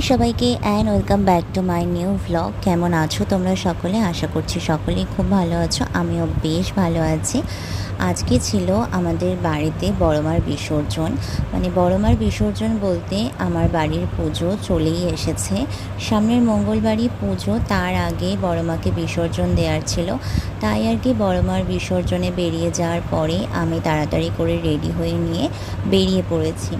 সবাইকে and welcome back to my new vlog কেমন আছো তোমরা সকলে? আশা করছি সকলেই খুব ভালো আছো। আমিও বেশ ভালো আছি। আজকে ছিল আমাদের বাড়িতে বড়মার বিসর্জন। মানে বড়মার বিসর্জন বলতে আমার বাড়ির পুজো চলেই এসেছে। সামনের মঙ্গলবারই পুজো, তার আগে বড়মাকে বিসর্জন দেওয়ার ছিল। তাই আর কি বড়মার বিসর্জনে বেরিয়ে যাওয়ার পরে আমি তাড়াতাড়ি করে রেডি হয়ে নিয়ে বেরিয়ে পড়েছি।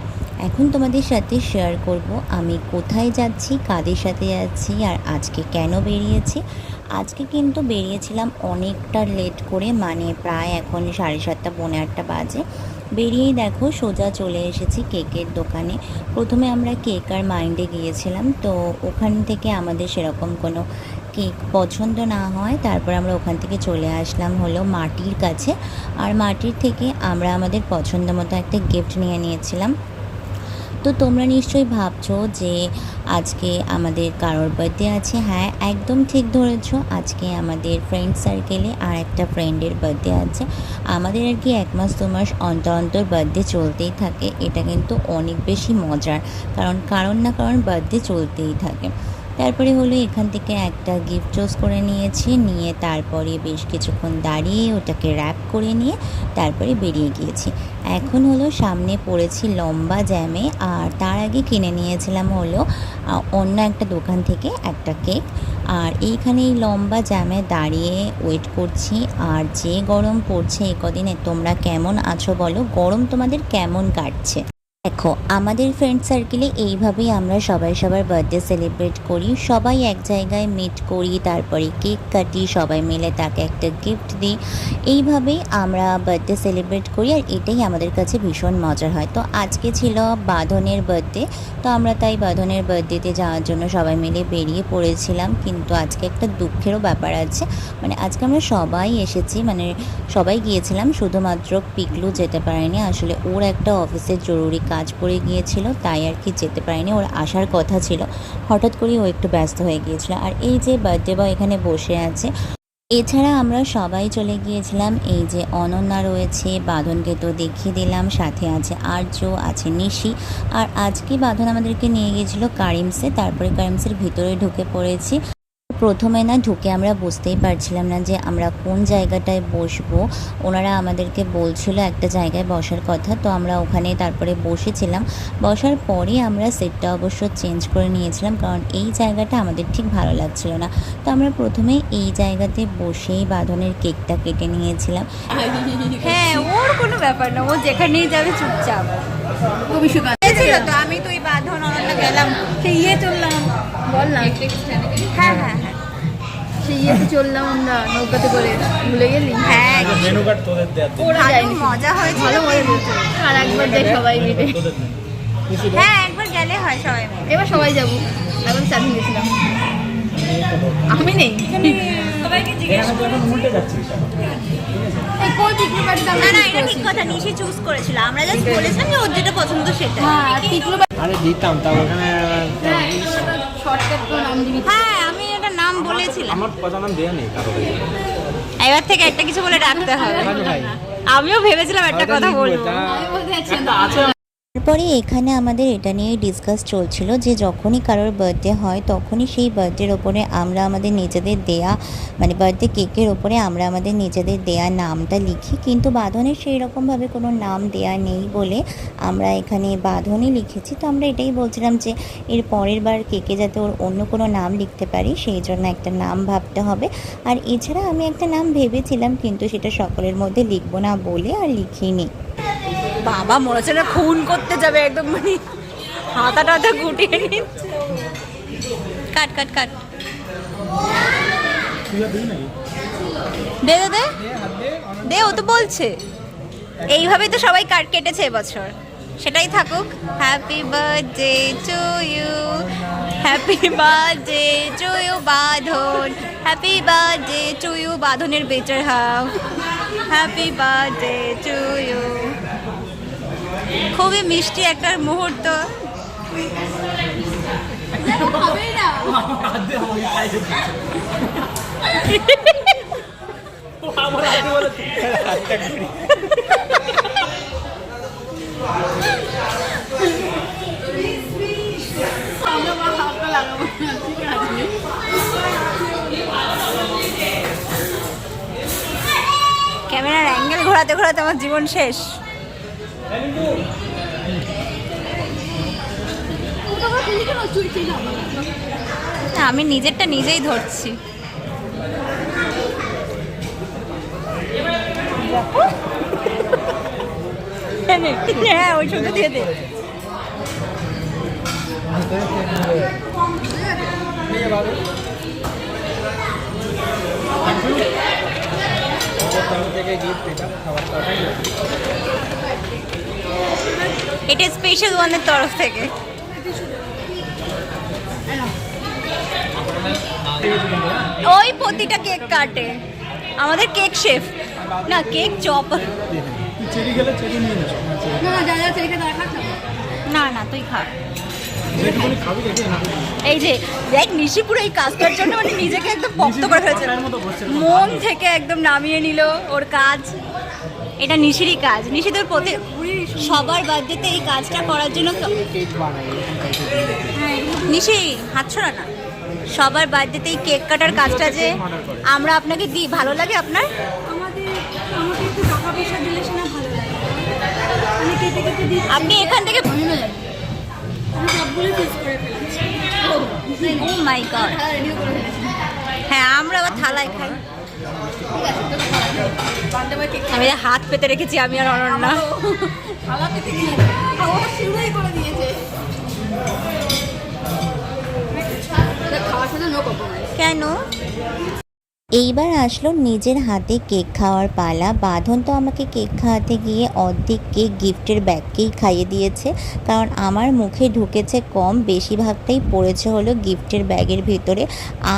এখন তোমাদের সাথে শেয়ার করব আমি কোথায় যাচ্ছি, কাদের সাথে যাচ্ছি আর আজকে কেন বেরিয়েছি। আজকে কিন্তু বেরিয়েছিলাম অনেকটা লেট করে মানে প্রায় এখন সাড়ে সাতটা, পৌনে আটটা বাজে। বেরিয়েই দেখো সোজা চলে এসেছি কেকের দোকানে। প্রথমে আমরা কেক আর মাইন্ডে গিয়েছিলাম, তো ওখান থেকে আমাদের সেরকম কোনো কেক পছন্দ না হয়। তারপর আমরা ওখান থেকে চলে আসলাম হলো মাটির কাছে। আর মাটির থেকে আমরা আমাদের পছন্দ মতো একটা গিফট নিয়ে নিয়েছিলাম। তো তোমরা নিশ্চয়ই ভাবছ যে আজকে আমাদের কারোর বার্থডে আছে। হ্যাঁ একদম ঠিক ধরেছো। আজকে আমাদের ফ্রেন্ড সার্কেলে আর একটা ফ্রেন্ডের বার্থডে আছে। আমাদের আর কি এক মাস, দু মাস অন্তর অন্তর বার্থডে চলতেই থাকে। এটা কিন্তু অনেক বেশি মজার, কারণ কারণ না কারণ বার্থডে চলতেই থাকে। তারপরে হলো এখান থেকে একটা গিফট চুজ করে নিয়েছি। নিয়ে তারপরে বেশ কিছুক্ষণ দাঁড়িয়ে ওটাকে র্যাপ করে নিয়ে তারপরে বেরিয়ে গিয়েছি। এখন হলো সামনে পড়েছি লম্বা জ্যামে আর তার আগে কিনে নিয়েছিলাম হলো অন্য একটা দোকান থেকে একটা কেক আর এইখানে এই লম্বা জ্যামে দাঁড়িয়ে ওয়েট করছি। আর যে গরম পড়ছে এ কদিনে তোমরা কেমন আছো বলো? গরম তোমাদের কেমন কাটছে? দেখো, আমাদের ফ্রেন্ড সার্কেলে এইভাবেই আমরা সবাই সবার বার্থডে সেলিব্রেট করি। সবাই এক জায়গায় মিট করি, তারপরে কেক কাটি, সবাই মিলে তাকে একটা গিফট দিই। এইভাবেই আমরা বার্থডে সেলিব্রেট করি আর এটাই আমাদের কাছে ভীষণ মজার হয়। তো আজকে ছিল বাঁধনের বার্থডে তো আমরা তাই বাঁধনের বার্থডেতে যাওয়ার জন্য সবাই মিলে বেরিয়ে পড়েছিলাম। কিন্তু আজকে একটা দুঃখেরও ব্যাপার আছে। মানে আজকে আমরা সবাই এসেছি মানে সবাই গিয়েছিলাম, শুধুমাত্র পিকলু যেতে পারেনি। আসলে ওর একটা অফিসের জরুরি কাজ পড়ে গিয়েছিল, তাই আর কি যেতে পারেনি। ওর আসার কথা ছিল। হঠাৎ করেই ও একটু ব্যস্ত হয়ে গিয়েছিল। আর এই যে বার্থডে বয় এখানে বসে আছে, এছাড়া আমরা সবাই চলে গিয়েছিলাম। এই যে অনন্যা রয়েছে, বাঁধনকে তো দেখিয়ে দিলাম। সাথে আছে আর্য, আছে নিশি। আর আজকে বাঁধন আমাদেরকে নিয়ে গিয়েছিল কারিমসে। তারপরে কারিমসের ভিতরে ঢুকে পড়েছি। প্রথমে না ঢুকে আমরা বুঝতেই পারছিলাম না যে আমরা কোন জায়গাটায় বসবো। ওনারা আমাদেরকে বলছিল একটা জায়গায় বসার কথা তো আমরা ওখানে তারপরে বসেছিলাম। বসার পরে আমরা সেটটা অবশ্য চেঞ্জ করে নিয়েছিলাম কারণ এই জায়গাটা আমাদের ঠিক ভালো লাগছিল না। তো আমরা প্রথমে এই জায়গাতে বসেই বাঁধনের কেকটা কেটে নিয়েছিলাম। হ্যাঁ ওর কোনো ব্যাপার না ও যেখানেই যাবে চুপচাপ। খুবই আমি তো ওই সেই ইয়ে চললাম বললাম হ্যাঁ হ্যাঁ হ্যাঁ। সেই ইয়েতে চললাম আমরা নৌকাতে করে। ভুলে গেলি? হ্যাঁ কার্ড তোদের দেওয়ার দিন ভালো মজা হয়েছিল ভালো মজা হয়েছে। আর একবার যাই সবাই মিলে। হ্যাঁ একবার গেলে হয় সবাই এবার সবাই যাব। এখন চাকরি গেছিলাম আমি নেই। সবাইকে জিজ্ঞেস না না এটা ঠিক কথা নিশি চুজ করেছিল। আমরা জাস্ট বলেছিলাম যে ওর যেটা পছন্দ সেটা। হ্যাঁ আরে দিতাম তা ওখানে শর্টকাট করে নাম দিবি হ্যাঁ আমি এটা নাম বলেছিলাম। আমার কথা নাম দেয়া নেই কারও এবার থেকে একটা কিছু বলে ডাকতে হবে। রাজু আমিও ভেবেছিলাম একটা কথা বলব। তারপরে এখানে আমাদের এটা নিয়ে ডিসকাস চলছিল যে যখনই কারোর বার্থডে হয়, তখনই সেই বার্থডের ওপরে আমরা আমাদের নিজেদের দেয়া মানে বার্থডে কেকের ওপরে আমরা আমাদের নিজেদের দেয়া নামটা লিখি। কিন্তু বাঁধনের সেই রকমভাবে কোনো নাম দেয়া নেই বলে আমরা এখানে বাঁধনই লিখেছি। তো আমরা এটাই বলছিলাম যে এর পরের বার কেকে যাতে ওর অন্য কোনো নাম লিখতে পারি, সেই জন্য একটা নাম ভাবতে হবে। আর এছাড়া আমি একটা নাম ভেবেছিলাম, কিন্তু সেটা সকলের মধ্যে লিখব না বলে আর লিখিনি। বাবা মনে হচ্ছে না, খুন করতে যাবে একদম মানে হাতা টাতা গুটিয়ে নিচ্ছে কাট কাট কাট। দে দে দে। ও তো বলছে। এইভাবেই তো সবাই কাট কেটেছে এবছর। সেটাই থাকুক। Happy birthday to you happy birthday to you Badhon. Happy birthday to you বাঁধনের better half happy birthday to you খুবই মিষ্টি একটা মুহূর্ত। ক্যামেরার অ্যাঙ্গেল ঘোরাতে ঘোরাতে আমার জীবন শেষ। আমি নিজেরটা নিজেই ধরছি। হ্যাঁ ওই সঙ্গে দিয়ে দে। থেকে খাবারটা এটা স্পেশাল ওয়ানের তরফ থেকে। ওই প্রতিটা কেক কাটে। আমাদের কেক শেফ না কেক চপ না না তুই খা। এই যে দেখ নিশিপুর এই কাজটার জন্য মানে নিজেকে একদম পক্ত করে ফেলেছে। মন থেকে একদম নামিয়ে নিল ওর কাজ। এটা নিশিরই কাজ। নিশি তোর প্রতি সবার বার্থডেতে এই কাজটা করার জন্য নিশি হাত ছড়া না। সবার বার্থডেতে এই কেক কাটার কাজটা যে আমরা আপনাকে দিই ভালো লাগে আপনার? আপনি এখান থেকে ও মাই গড ফেলেছি। হ্যাঁ আমরা আবার থালায় খাই। আমি হাত পেতে রেখেছি আমি আর অনন্যা। কেন? এইবার আসলো নিজের হাতে কেক খাওয়ার পালা। বাঁধন তো আমাকে কেক খাওয়াতে গিয়ে অর্ধেক কেক গিফটের ব্যাগকেই খাইয়ে দিয়েছে। কারণ আমার মুখে ঢুকেছে কম, বেশিরভাগটাই পড়েছে হলো গিফটের ব্যাগের ভিতরে।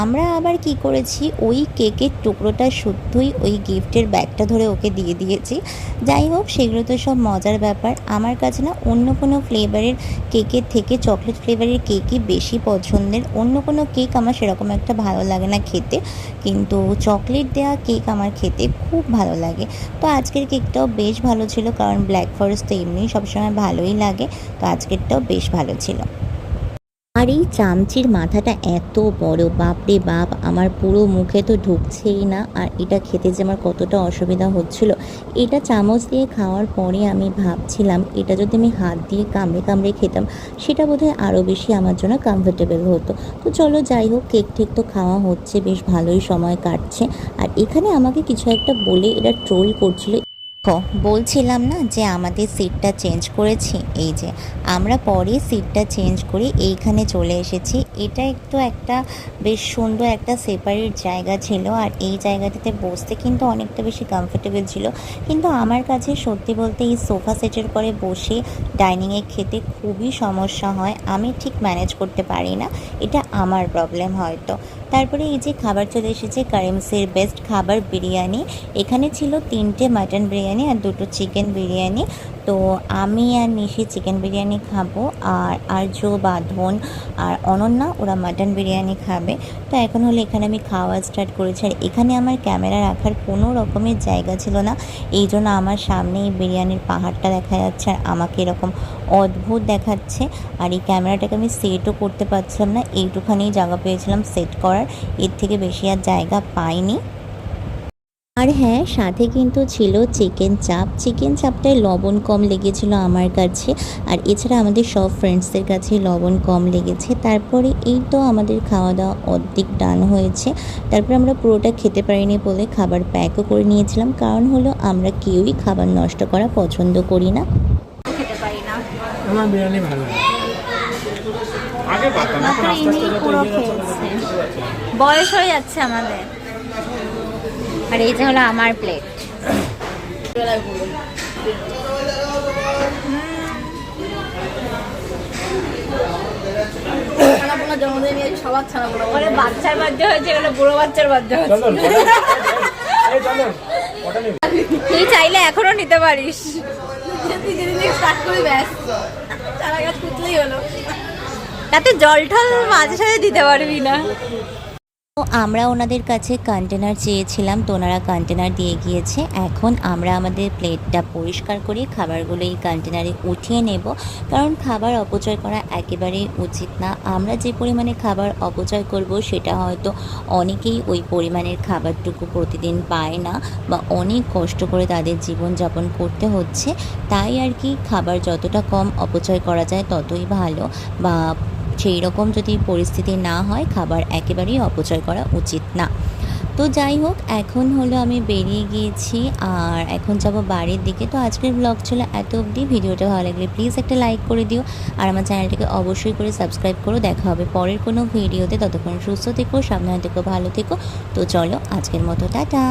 আমরা আবার কি করেছি? ওই কেকের টুকরোটা শুদ্ধই ওই গিফটের ব্যাগটা ধরে ওকে দিয়ে দিয়েছি। যাই হোক, সেগুলো তো সব মজার ব্যাপার। আমার কাছে না অন্য কোনো ফ্লেভারের কেকের থেকে চকলেট ফ্লেভারের কেকই বেশি পছন্দের। অন্য কোনো কেক আমার সেরকম একটা ভালো লাগে না খেতে। কিন্তু চকলেট দেওয়া কেক আমার খেতে খুব ভালো লাগে। তো আজকের কেকটাও বেশ ভালো ছিল, কারণ ব্ল্যাক ফরেস্ট তো এমনি সবসময় ভালোই লাগে, তো আজকেরটাও বেশ ভালো ছিল। আর এই চামচির মাথাটা এত বড় বাপরে বাপ, আমার পুরো মুখে তো ঢুকছেই না। আর এটা খেতে যে আমার কতটা অসুবিধা হচ্ছিল, এটা চামচ দিয়ে খাওয়ার পরে আমি ভাবছিলাম, এটা যদি আমি হাত দিয়ে কামড়ে কামড়ে খেতাম, সেটা বোধহয় আরও বেশি আমার জন্য কমফোর্টেবল হতো। তো চলো যাই হোক, কেক ঠেক তো খাওয়া হচ্ছে, বেশ ভালোই সময় কাটছে। আর এখানে আমাকে কিছু একটা বলে এটা ট্রোল করছিল। বলছিলাম না যে আমাদের সিটটা চেঞ্জ করেছি? এই যে, আমরা পরে সিটটা চেঞ্জ করে এইখানে চলে এসেছি এটা একটু একটা বেশ সুন্দর একটা সেপারেট জায়গা ছিল আর এই জায়গাটিতে বসতে কিন্তু অনেকটা বেশি কমফোর্টেবল ছিল। কিন্তু আমার কাছে সত্যি বলতে এই সোফা সেটের পরে বসে ডাইনিংয়ে খেতে খুবই সমস্যা হয়। আমি ঠিক ম্যানেজ করতে পারি না। এটা আমার প্রবলেম হয়তো। তারপরে এই যে খাবার চলে এসেছে কারেমসির বেস্ট খাবার বিরিয়ানি। এখানে ছিল তিনটে মাটন বিরিয়ানি আর দুটো চিকেন বিরিয়ানি। তো আমি আর নিশি চিকেন বিরিয়ানি খাব, আর আর্য বাঁধন আর অনন্যা, ওরা মাটন বিরিয়ানি খাবে। তো এখন হলে এখানে আমি খাওয়া স্টার্ট করেছি। আর এখানে আমার ক্যামেরা রাখার কোনো রকমের জায়গা ছিল না। এই জন্য আমার সামনে এই বিরিয়ানির পাহাড়টা দেখা যাচ্ছে আর আমাকে এরকম অদ্ভুত দেখাচ্ছে। আর এই ক্যামেরাটাকে আমি সেটও করতে পারছিলাম না। এইটুখানি জায়গা পেয়েছিলাম সেট করার। এর থেকে বেশি আর জায়গা পাইনি। আর হ্যাঁ সাথে কিন্তু ছিল চিকেন চাপ চিকেন চাপটায় লবণ কম লেগেছিল আমার কাছে। আর এছাড়া আমাদের সব ফ্রেন্ডসদের কাছে লবণ কম লেগেছে। তারপরে এই তো আমাদের খাওয়া দাওয়া অর্ধেক ডান হয়েছে। তারপর আমরা পুরোটা খেতে পারিনি বলে খাবার প্যাকও করে নিয়েছিলাম। কারণ হলো আমরা কেউই খাবার নষ্ট করা পছন্দ করি না। খেতে পারি আমার বিরিয়ানি ভালো আগে বয়স হয়ে যাচ্ছে আমাদের। আর এই যে হলো আমার প্লেট বাচ্চার বাচ্চা হয়েছে বুড়ো বাচ্চার বাচ্চা হয়েছে তুই চাইলে এখনও নিতে পারিস। তাতে জল ঠল মাঝে সাঝে দিতে পারবি না। আমরা ওনাদের কাছে কন্টেনার চেয়েছিলাম, তো ওনারা কন্টেনার দিয়ে গিয়েছে। এখন আমরা আমাদের প্লেটটা পরিষ্কার করে খাবারগুলো এই কন্টেনারে উঠিয়ে নেব। কারণ খাবার অপচয় করা একেবারেই উচিত না। আমরা যে পরিমাণে খাবার অপচয় করব, সেটা হয়তো অনেকেই ওই পরিমাণের খাবারটুকু প্রতিদিন পায় না বা অনেক কষ্ট করে তাদের জীবনযাপন করতে হচ্ছে। তাই আর কি, খাবার যতটা কম অপচয় করা যায় ততই ভালো বা সেই রকম যদি পরিস্থিতি না হয়, খাবার একেবারেই অপচয় করা উচিত না। তো যাই হোক, এখন হলো আমি বেরিয়ে গিয়েছি আর এখন যাব বাড়ির দিকে। তো আজকের ব্লগ ছিল এত অবধি। ভিডিওটা ভালো লাগলে প্লিজ একটা লাইক করে দিও। আর আমার চ্যানেলটাকে অবশ্যই করে সাবস্ক্রাইব করো। দেখা হবে পরের কোনো ভিডিওতে। ততক্ষণ সুস্থ থেকো, সাবধানে থেকো, ভালো থেকো। তো চলো আজকের মতো, টাটা!